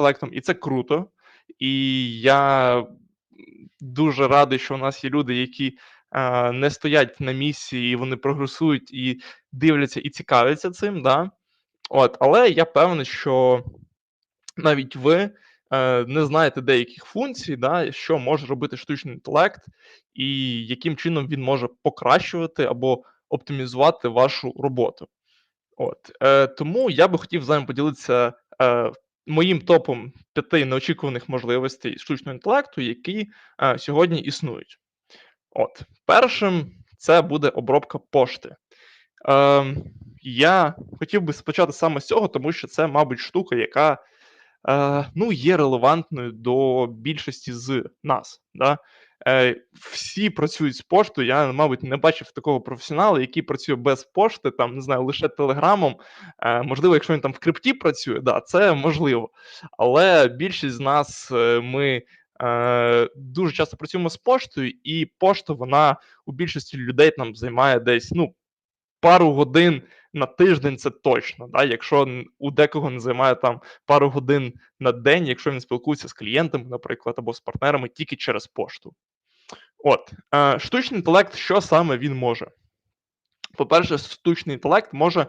інтелектом, і це круто. І я дуже радий, що у нас є люди, які е, не стоять на місці, і вони прогресують і дивляться і цікавляться цим. Да? От, Але я певний, що навіть ви е, не знаєте деяких функцій, да, що може робити штучний інтелект, і яким чином він може покращувати або оптимізувати вашу роботу. От е, Тому я би хотів з вами поділитися е, моїм топом п'яти неочікуваних можливостей штучного інтелекту, які е, сьогодні існують. От, першим це буде обробка пошти. Е, Я хотів би спочати саме з цього, тому що це, мабуть, штука, яка е, ну, є релевантною до більшості з нас. Да? Е, Всі працюють з поштою. Я, мабуть, не бачив такого професіонала, який працює без пошти, там не знаю, лише телеграмом. Е, Можливо, якщо він там в крипті працює, да, це можливо. Але більшість з нас е, ми. Дуже часто працюємо з поштою, і пошта вона у більшості людей там займає десь ну пару годин на тиждень це точно. Да? Якщо у декого не займає там пару годин на день, якщо він спілкується з клієнтами, наприклад, або з партнерами тільки через пошту. От, е, штучний інтелект, що саме він може? По-перше, штучний інтелект може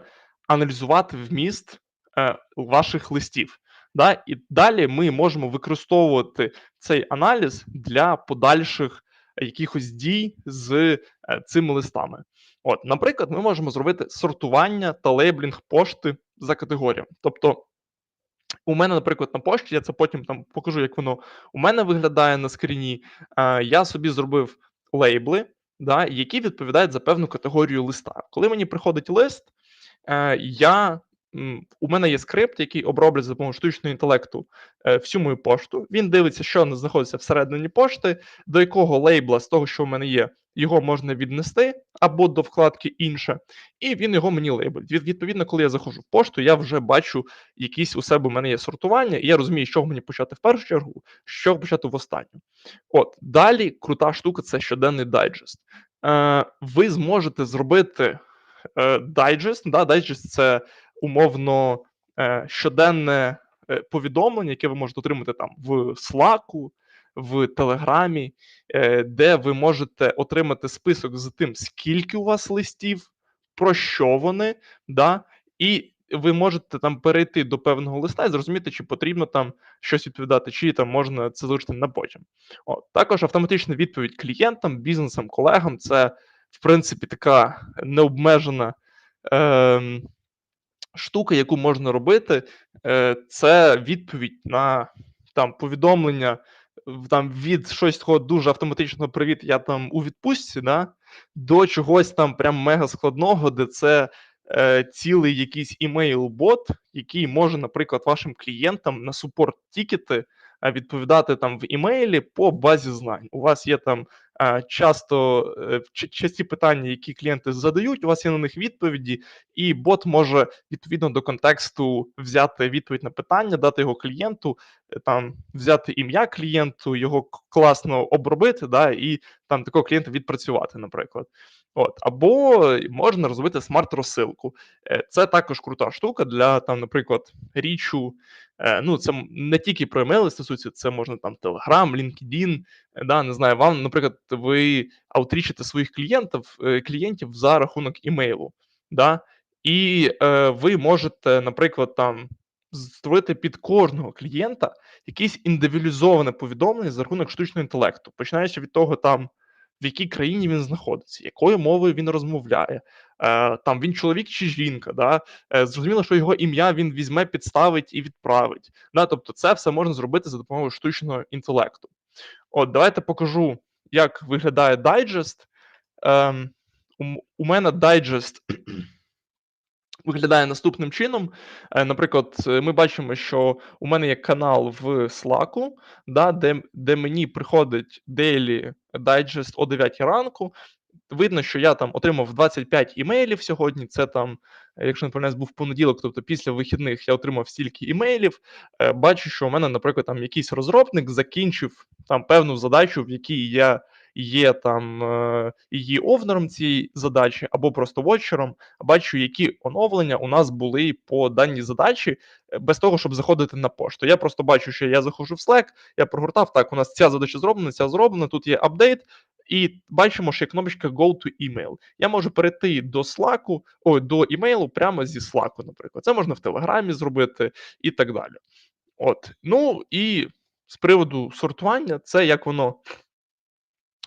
аналізувати вміст е, ваших листів. Да? І далі ми можемо використовувати цей аналіз для подальших якихось дій з е, цими листами. От, Наприклад, ми можемо зробити сортування та лейблінг пошти за категоріями. Тобто, у мене, наприклад, на пошті, я це потім там покажу, як воно у мене виглядає на скріні. Е, я собі зробив лейбли, да, які відповідають за певну категорію листа. Коли мені приходить лист, е, я у мене є скрипт, який оброблять за допомогою штучного інтелекту е, всю мою пошту. Він дивиться, що знаходиться всередині пошти, до якого лейбла з того, що в мене є, його можна віднести або до вкладки інше, і він його мені лейблить. Відповідно, коли я заходжу в пошту, я вже бачу якісь у себе у мене є сортування, і я розумію, що мені почати в першу чергу, що почати в останню. От далі крута штука це щоденний дайджест. Е, Ви зможете зробити е, дайджест. Да, Дайджест це умовно е, щоденне е, повідомлення, яке ви можете отримати там в Slack, в Телеграмі, е, де ви можете отримати список з тим, скільки у вас листів, про що вони, да, і ви можете там перейти до певного листа і зрозуміти, чи потрібно там щось відповідати, чи там можна це залишити на потім. От. Також автоматична відповідь клієнтам, бізнесам, колегам це, в принципі, така необмежена. Е, штука, яку можна робити, е, це відповідь на там повідомлення там від щось такого дуже автоматичного привіт, я там у відпустці, да, до чогось там прям мега складного, де це е, цілий якийсь імейл-бот, який може, наприклад, вашим клієнтам на супорт тікети відповідати там в імейлі по базі знань. У вас є там часто е, часті питання, які клієнти задають. У вас є на них відповіді, і бот може відповідно до контексту взяти відповідь на питання, дати його клієнту, е, там взяти ім'я клієнту, його класно обробити, да, і там такого клієнта відпрацювати, наприклад. От, Або можна розробити смарт-розсилку. Е, це також крута штука для, там, наприклад, річу. Ну, це не тільки про емейли стосується, це можна там Telegram, LinkedIn, да, не знаю, вам, наприклад, ви аутрічите своїх клієнтів е, клієнтів за рахунок імейлу. Да? І е, ви можете, наприклад, там створити під кожного клієнта якесь індивідуалізоване повідомлення за рахунок штучного інтелекту, починаючи від того, там в якій країні він знаходиться, якою мовою він розмовляє, е, там він чоловік чи жінка. Да? Е, зрозуміло, що його ім'я він візьме, підставить і відправить. Да? Тобто, це все можна зробити за допомогою штучного інтелекту. От, давайте покажу, як виглядає дайджест. Ем, у, у мене дайджест виглядає наступним чином. Е, наприклад, ми бачимо, що у мене є канал в Slack, да, де де мені приходить daily дайджест о 9 ранку. Видно, що я там отримав 25 імейлів сьогодні. Це там, якщо не помиляюсь, був понеділок, тобто після вихідних я отримав стільки імейлів. Е, бачу, що у мене, наприклад, там якийсь розробник закінчив там певну задачу, в якій я є там е, її овнером цієї задачі, або просто вотчером, бачу, які оновлення у нас були по даній задачі, е, без того, щоб заходити на пошту. Я просто бачу, що я заходжу в Slack, я прогортав, так, у нас ця задача зроблена, ця зроблена, тут є апдейт, і бачимо, що є кнопочка Go to email. Я можу перейти до Slack, ой, до імейлу прямо зі Slack, наприклад. Це можна в Телеграмі зробити і так далі. От. Ну і з приводу сортування, це як воно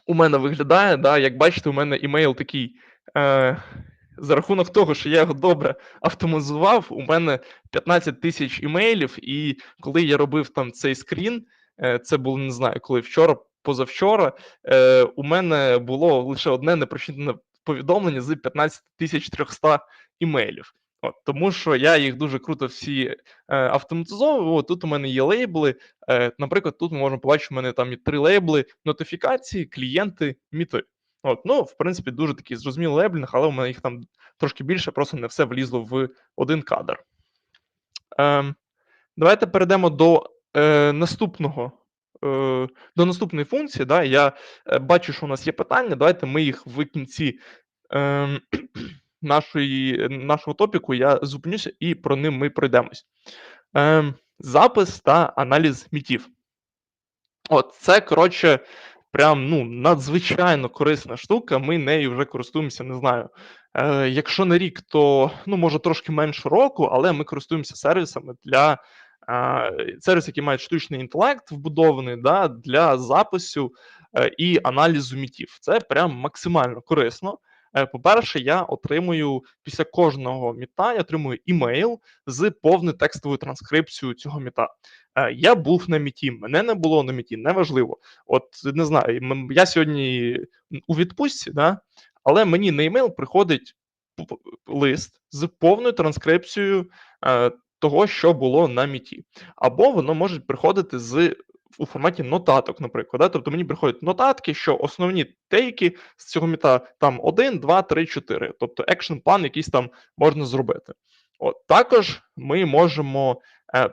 у мене виглядає. Да? Як бачите, у мене імейл такий. Е, за рахунок того, що я його добре автоматизував, у мене 15 тисяч імейлів, і коли я робив там цей скрін, е, це було не знаю, коли вчора, позавчора, е, у мене було лише одне непрочитане повідомлення з 15 тисяч 300 імейлів. От, Тому що я їх дуже круто всі е, автоматизовував. Тут у мене є лейбли. Е, Наприклад, тут ми можемо побачити, у мене там є три лейбли: нотифікації, клієнти, міти. От, Ну, в принципі, дуже такий зрозумілий лейблінг, але у мене їх там трошки більше, просто не все влізло в один кадр. Е, Давайте перейдемо до е, наступного. Е, до наступної функції, да, я е, бачу, що у нас є питання. Давайте ми їх в кінці е, нашої, нашого топіку я зупинюся і про ним ми пройдемось. Е, Запис та аналіз мітів. От, це, коротше, прям ну, надзвичайно корисна штука. Ми нею вже користуємося, не знаю. Е, Якщо не рік, то ну, може трошки менше року, але ми користуємося сервісами для е, сервіс, який має штучний інтелект вбудований да, для запису е, і аналізу мітів. Це прям максимально корисно. Е, по-перше, я отримую після кожного міта, я отримую імейл з повною текстовою транскрипцією цього міта. Е, я був на міті, мене не було на міті, неважливо. От не знаю, я сьогодні у відпустці, да, але мені на імейл приходить лист з повною транскрипцією е, того, що було на міті. Або воно може приходити з у форматі нотаток, наприклад. Да? Тобто мені приходять нотатки, що основні тейки з цього міта там 1, 2, 3, 4. Тобто екшн план якийсь там можна зробити. От Також ми можемо е,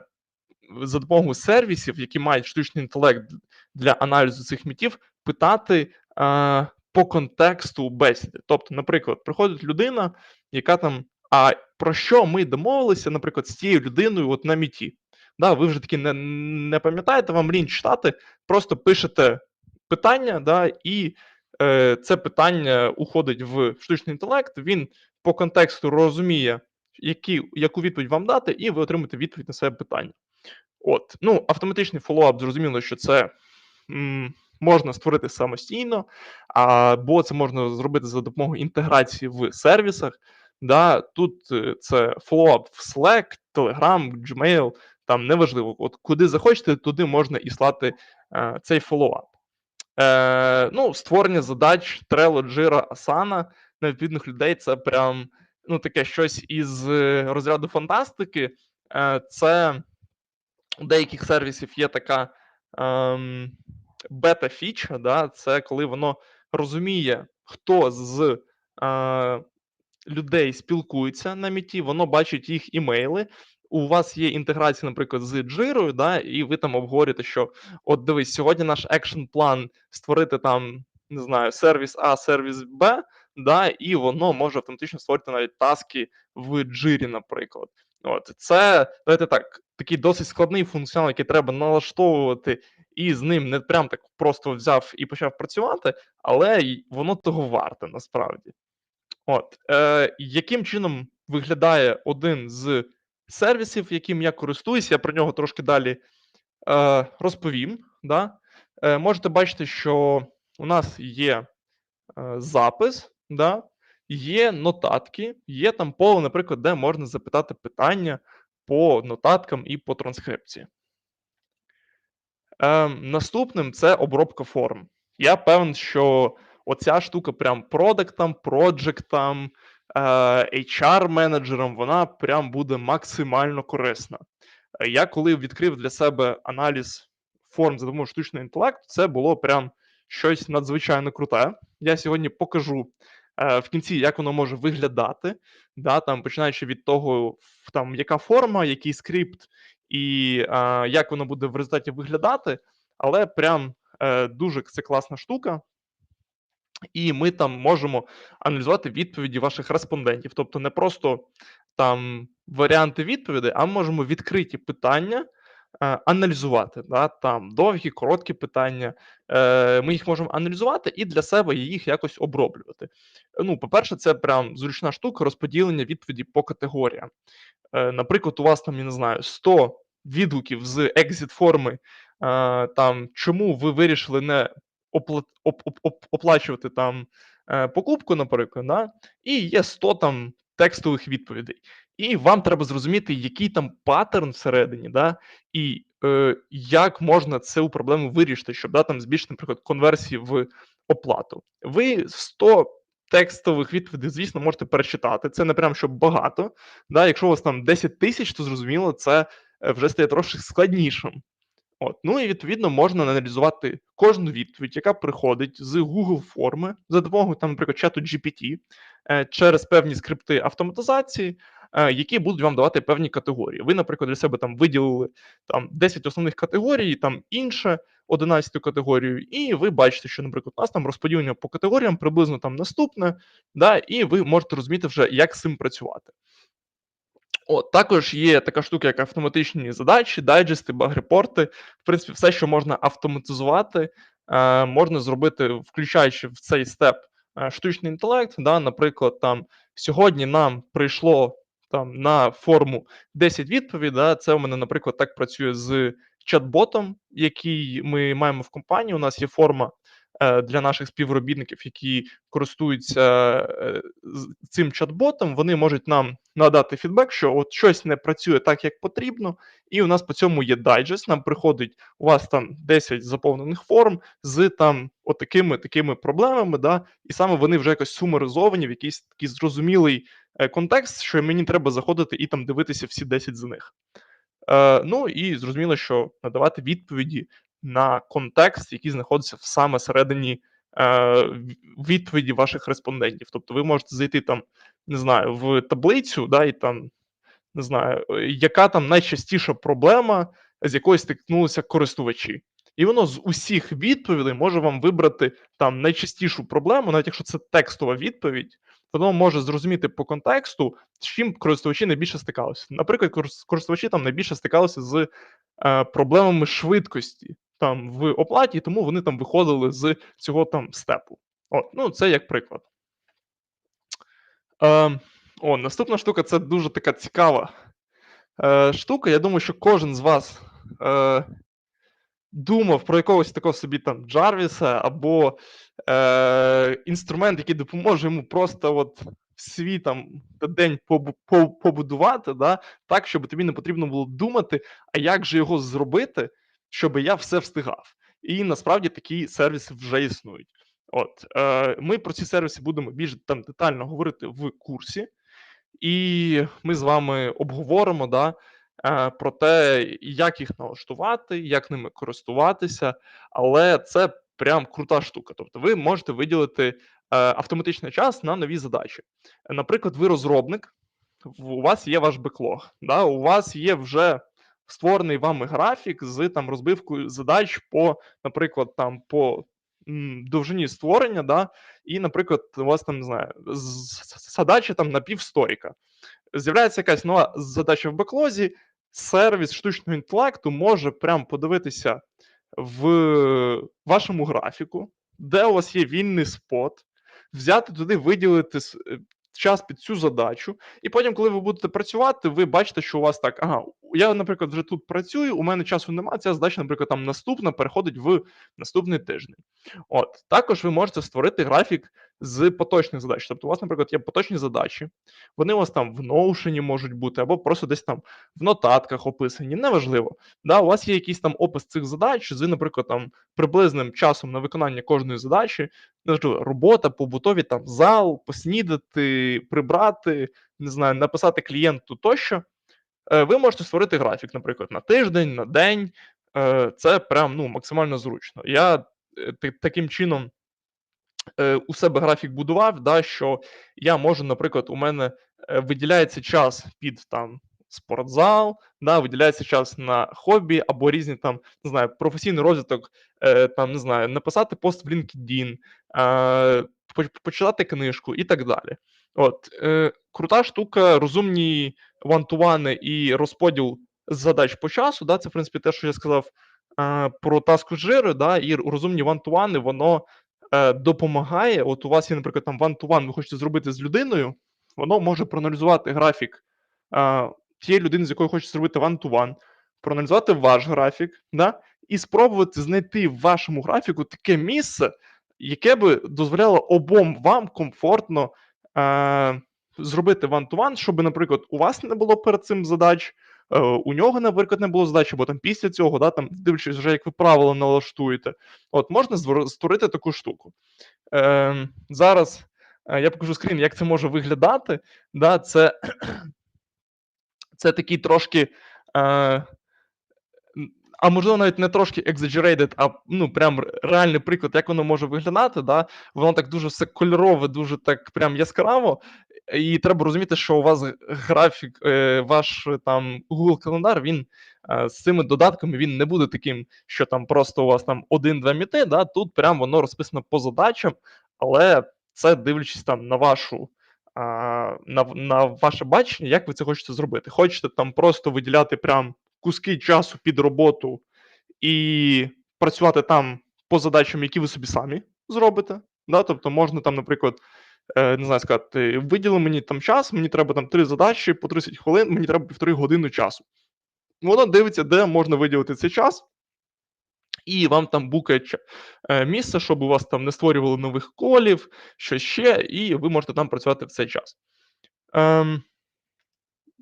за допомогою сервісів, які мають штучний інтелект для аналізу цих мітів, питати е, по контексту бесіди. Тобто, наприклад, приходить людина, яка там. А про що ми домовилися, наприклад, з цією людиною от на міті? Да, Ви вже таки не не пам'ятаєте, вам лінь читати, просто пишете питання, да, і е, це питання уходить в штучний інтелект. Він по контексту розуміє, які, яку відповідь вам дати, і ви отримаєте відповідь на себе питання. От, ну, автоматичний фоллоуап, зрозуміло, що це м, можна створити самостійно, або це можна зробити за допомогою інтеграції в сервісах. Да, Тут е, це фоллоуап в Slack, Telegram, Gmail, там неважливо, от куди захочете, туди можна і слати е, цей фоллоуап. Е, Ну, створення задач Trello, Jira, Asana на відповідних людей це прям ну, таке щось із е, розряду фантастики. Е, Це у деяких сервісів є така е, бета-фіча, да, це коли воно розуміє, хто з е, людей спілкується на міті, воно бачить їх імейли, у вас є інтеграція, наприклад, з джирою, да, і ви там обговорюєте, що от дивись, сьогодні наш екшн план створити там, не знаю, сервіс А, сервіс Б, да, і воно може автоматично створити навіть таски в джирі, наприклад. От це давайте так, такий досить складний функціонал, який треба налаштовувати, і з ним не прям так просто взяв і почав працювати, але воно того варте насправді. От е, яким чином виглядає один з сервісів, яким я користуюся, я про нього трошки далі е, розповім. Да? Е, Можете бачити, що у нас є е, запис, да? є нотатки, є там поле, наприклад, де можна запитати питання по нотаткам і по транскрипції. Е, Наступним це обробка форм. Я певен, що оця штука прям продактам, проджектам, HR-менеджером, вона прям буде максимально корисна. Я коли відкрив для себе аналіз форм за допомогою штучного інтелекту, це було прям щось надзвичайно круте. Я сьогодні покажу е, в кінці, як воно може виглядати, да, там, починаючи від того, там, яка форма, який скрипт, і е, як воно буде в результаті виглядати. Але прям е, дуже це класна штука. І ми там можемо аналізувати відповіді ваших респондентів. Тобто не просто там варіанти відповідей, а можемо відкриті питання е, аналізувати. Да? Там довгі, короткі питання. Е, Ми їх можемо аналізувати і для себе їх якось оброблювати. Ну, по-перше, це прям зручна штука розподілення відповіді по категоріям. Е, Наприклад, у вас там, я не знаю, 100 відгуків з екзит форми, е, там чому ви вирішили не опла- оп- оп- оп- оплачувати там е, покупку, наприклад, да? і є 100 там текстових відповідей. І вам треба зрозуміти, який там паттерн всередині, да? і е, як можна цю проблему вирішити, щоб да, там збільшити, наприклад, конверсії в оплату. Ви 100 текстових відповідей, звісно, можете перечитати. Це не прям щоб багато. Да? Якщо у вас там 10 тисяч, то зрозуміло, це е, вже стає трошки складнішим. От. Ну і відповідно можна аналізувати кожну відповідь, яка приходить з Google форми за допомогою, там, наприклад, чату GPT е, через певні скрипти автоматизації, е, які будуть вам давати певні категорії. Ви, наприклад, для себе там виділили там 10 основних категорій, там інше 11 категорію, і ви бачите, що, наприклад, у нас там розподілення по категоріям приблизно там наступне, да, і ви можете розуміти вже, як з цим працювати. От, також є така штука, як автоматичні задачі, дайджести, баг-репорти. В принципі, все, що можна автоматизувати, е, можна зробити, включаючи в цей степ е, штучний інтелект. Да, Наприклад, там сьогодні нам прийшло там на форму 10 відповідей. Да, Це у мене, наприклад, так працює з чат-ботом, який ми маємо в компанії. У нас є форма для наших співробітників, які користуються е, цим чат-ботом. Вони можуть нам надати фідбек, що от щось не працює так, як потрібно, і у нас по цьому є дайджест. Нам приходить у вас там 10 заповнених форм з там отакими такими проблемами. да, І саме вони вже якось сумаризовані в якийсь такий зрозумілий е, контекст, що мені треба заходити і там дивитися всі 10 з них. Е, Ну і зрозуміло, що надавати відповіді на контекст, який знаходиться в саме середині е, відповіді ваших респондентів. Тобто, ви можете зайти там, не знаю, в таблицю, да, і там не знаю, яка там найчастіша проблема, з якою стикнулися користувачі. І воно з усіх відповідей може вам вибрати там найчастішу проблему, навіть якщо це текстова відповідь, воно може зрозуміти по контексту, з чим користувачі найбільше стикалися. Наприклад, користувачі там найбільше стикалися з е, проблемами швидкості там в оплаті, тому вони там виходили з цього там степу. От, ну це як приклад. Е, О, наступна штука це дуже така цікава е, штука. Я думаю, що кожен з вас е, думав про якогось такого собі там Джарвіса або е, інструмент, який допоможе йому просто от свій там день побудувати, да, так, щоб тобі не потрібно було думати, а як же його зробити, щоб я все встигав. І насправді такі сервіси вже існують. От е, ми про ці сервіси будемо більш там детально говорити в курсі, і ми з вами обговоримо да, е, про те, як їх налаштувати, як ними користуватися, але це прям крута штука. Тобто, ви можете виділити е, автоматичний час на нові задачі. Наприклад, ви розробник, у вас є ваш беклог, да, у вас є вже створений вами графік з там розбивкою задач по, наприклад, там по довжині створення, да, і, наприклад, у вас там не знаю, задача там на півсторіка. З'являється якась нова задача в беклозі, сервіс штучного інтелекту може прям подивитися в вашому графіку, де у вас є вільний спот, взяти туди, виділити е, час під цю задачу, і потім, коли ви будете працювати, ви бачите, що у вас так, ага, я, наприклад, вже тут працюю, у мене часу немає, ця задача, наприклад, там наступна переходить в наступний тиждень. От також ви можете створити графік з поточних задач. Тобто, у вас, наприклад, є поточні задачі, вони у вас там в Notion можуть бути, або просто десь там в нотатках описані, неважливо. Да, У вас є якийсь там опис цих задач, з, наприклад, там приблизним часом на виконання кожної задачі, неважливо, робота, побутові там зал, поснідати, прибрати, не знаю, написати клієнту тощо. Е, ви можете створити графік, наприклад, на тиждень, на день. Е, це прям ну, максимально зручно. Я е, таким чином у себе графік будував, да, що я можу, наприклад, у мене виділяється час під там спортзал, да, виділяється час на хобі або різні там, не знаю, професійний розвиток, е, там, не знаю, написати пост в LinkedIn, е, почитати книжку і так далі. От, е, крута штука, розумні one-to-one і розподіл задач по часу, да, це, в принципі, те, що я сказав, е, про таску жири, да, і розумні one-to-one, воно, е, допомагає. От у вас є, наприклад, там one-to-one, ви хочете зробити з людиною, воно може проаналізувати графік, е, тієї людини, з якою хочете зробити one-to-one, проаналізувати ваш графік, да, і спробувати знайти в вашому графіку таке місце, яке би дозволяло обом вам комфортно, е, зробити one-to-one, щоби, наприклад, у вас не було перед цим задач, е, у нього, наприклад, не було задач, або там після цього, да, там, дивлячись вже, як ви правила налаштуєте. От можна створити таку штуку. Е, зараз, е, я покажу скрін, як це може виглядати. Да, це це такий трошки, е, а можливо, навіть не трошки exaggerated, а ну прям реальний приклад, як воно може виглядати. Да? Воно так дуже все кольорове, дуже так прям яскраво. І треба розуміти, що у вас графік, е, ваш там Google календар, він е, з цими додатками він не буде таким, що там просто у вас там один-два міти. Да? Тут прям воно розписано по задачам, але це дивлячись там на вашу. На на ваше бачення, як ви це хочете зробити. Хочете там просто виділяти прям куски часу під роботу і працювати там по задачам, які ви собі самі зробите. Да? Тобто можна там, наприклад, е, не знаю, сказати, виділи мені там час, мені треба там три задачі по 30 хвилин, мені треба півтори години часу. Воно дивиться, де можна виділити цей час, і вам там букає е, місце, щоб у вас там не створювали нових колів, що ще, і ви можете там працювати в цей час. Ем,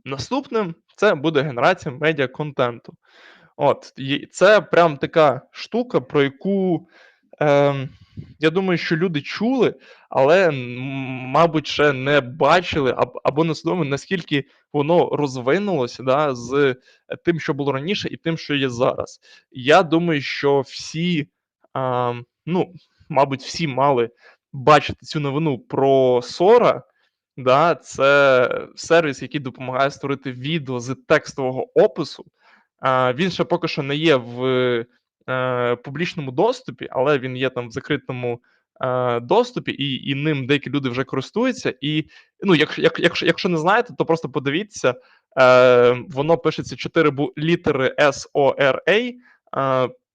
Наступним це буде генерація медіа-контенту. От, Це прям така штука, про яку е, я думаю, що люди чули, але, мабуть, ще не бачили або не свідомо, наскільки воно розвинулося да, з тим, що було раніше, і тим, що є зараз. Я думаю, що всі, е, ну, мабуть, всі мали бачити цю новину про Сора. Да, Це сервіс, який допомагає створити відео з текстового опису. Він ще поки що не є в е, публічному доступі, але він є там в закритому е, доступі, і і ним деякі люди вже користуються. І ну, якщо якщо, якщо не знаєте, то просто подивіться, е, воно пишеться 4 літери S-O-R-A.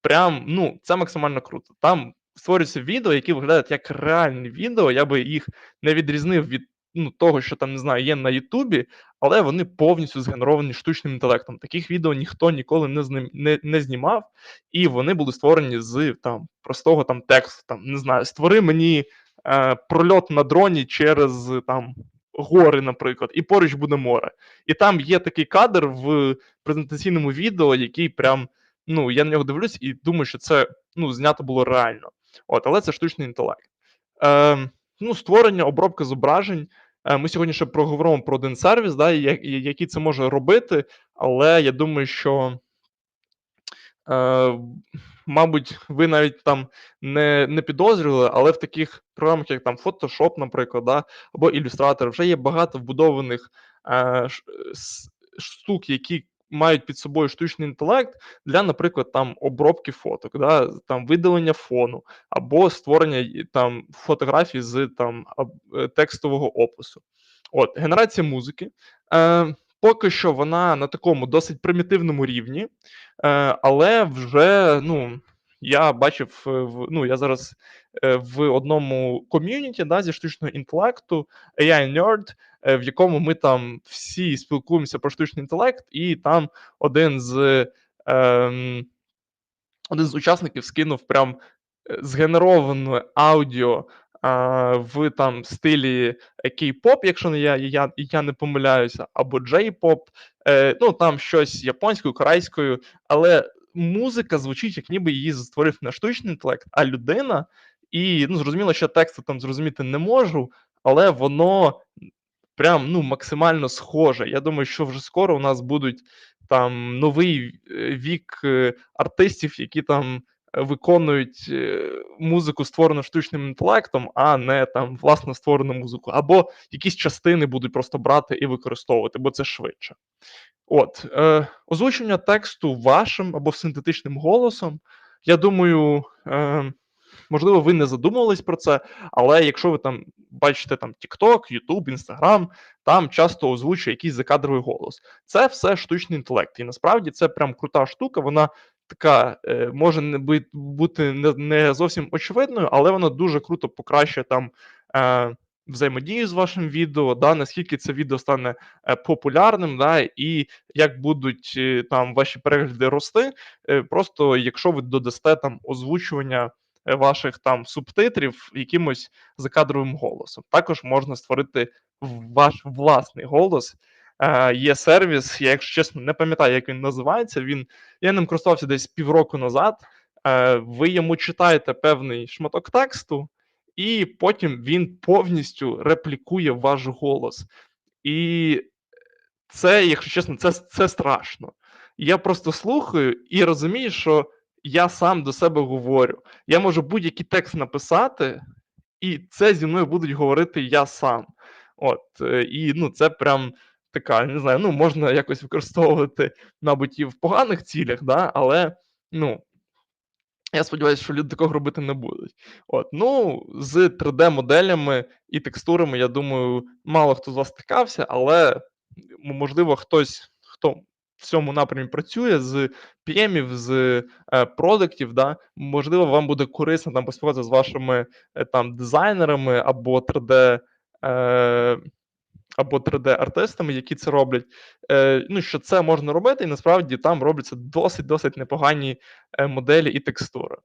Прям ну, це максимально круто. Там створюються відео, які виглядають як реальні відео. Я би їх не відрізнив від ну, того, що там не знаю, є на Ютубі, але вони повністю згенеровані штучним інтелектом. Таких відео ніхто ніколи не зним, не, не знімав, і вони були створені з там простого там тексту. Там не знаю, створи мені е, прольот на дроні через там. Гори, наприклад, і поруч буде море. І там є такий кадр в презентаційному відео, який прям, ну, я на нього дивлюсь і думаю, що це ну, знято було реально. От, Але це штучний інтелект. Е, Ну, Створення, обробка зображень. Е, ми сьогодні ще проговоримо про один сервіс, да, який це може робити, але я думаю, що, е, мабуть, ви навіть там не не підозрювали, але в таких програмах, як там Photoshop, наприклад, да, або Illustrator, вже є багато вбудованих е, штук, які мають під собою штучний інтелект для, наприклад, там обробки фоток, да, там видалення фону, або створення там фотографій з там е, текстового опису. От, Генерація музики. Е, Поки що вона на такому досить примітивному рівні, е, але вже ну, я бачив, в ну я зараз е, в одному ком'юніті да, зі штучного інтелекту, AI Nerd, е, в якому ми там всі спілкуємося про штучний інтелект, і там один з е, один з учасників скинув прям е, згенероване аудіо в там стилі кей-поп, якщо не я я, я не помиляюся, або джей-поп, е, ну там щось японською, корейською, але музика звучить, як ніби її створив не штучний інтелект, а людина. І ну, зрозуміло, що тексту там зрозуміти не можу, але воно прям ну, максимально схоже. Я думаю, що вже скоро у нас будуть там новий е, вік е, артистів, які там виконують е, музику, створену штучним інтелектом, а не там власно створену музику. Або якісь частини будуть просто брати і використовувати, бо це швидше. От, е, озвучення тексту вашим або синтетичним голосом, я думаю, е, можливо, ви не задумувались про це, але якщо ви там бачите там TikTok, YouTube, Instagram, там часто озвучує якийсь закадровий голос. Це все штучний інтелект, і насправді це прям крута штука, вона така, е, може не бути не не зовсім очевидною, але вона дуже круто покращує там, е, взаємодію з вашим відео, да, наскільки це відео стане, е, популярним, да, і як будуть, е, там ваші перегляди рости, е, просто якщо ви додасте там озвучування, ваших там субтитрів якимось закадровим голосом. Також можна створити ваш власний голос. Е, є сервіс, я, якщо чесно, не пам'ятаю, як він називається. Він я ним користувався десь півроку назад. Е, ви йому читаєте певний шматок тексту, і потім він повністю реплікує ваш голос. І це, якщо чесно, це це страшно. Я просто слухаю і розумію, що я сам до себе говорю. Я можу будь-який текст написати, і це зі мною будуть говорити я сам. От, е, і ну, це прям така, не знаю, ну, можна якось використовувати, мабуть, і в поганих цілях, да, але, ну, я сподіваюсь, що люди такого робити не будуть. От, ну, з 3D-моделями і текстурами, я думаю, мало хто з вас стикався, але, можливо, хтось, хто в цьому напрямі працює з PM, з, е, продактів, да, можливо, вам буде корисно там поспілкуватися з вашими, е, там дизайнерами або 3D, е, або 3D-артистами, які це роблять. Е, ну, що це можна робити, і насправді там робляться досить-досить непогані, е, моделі і текстури.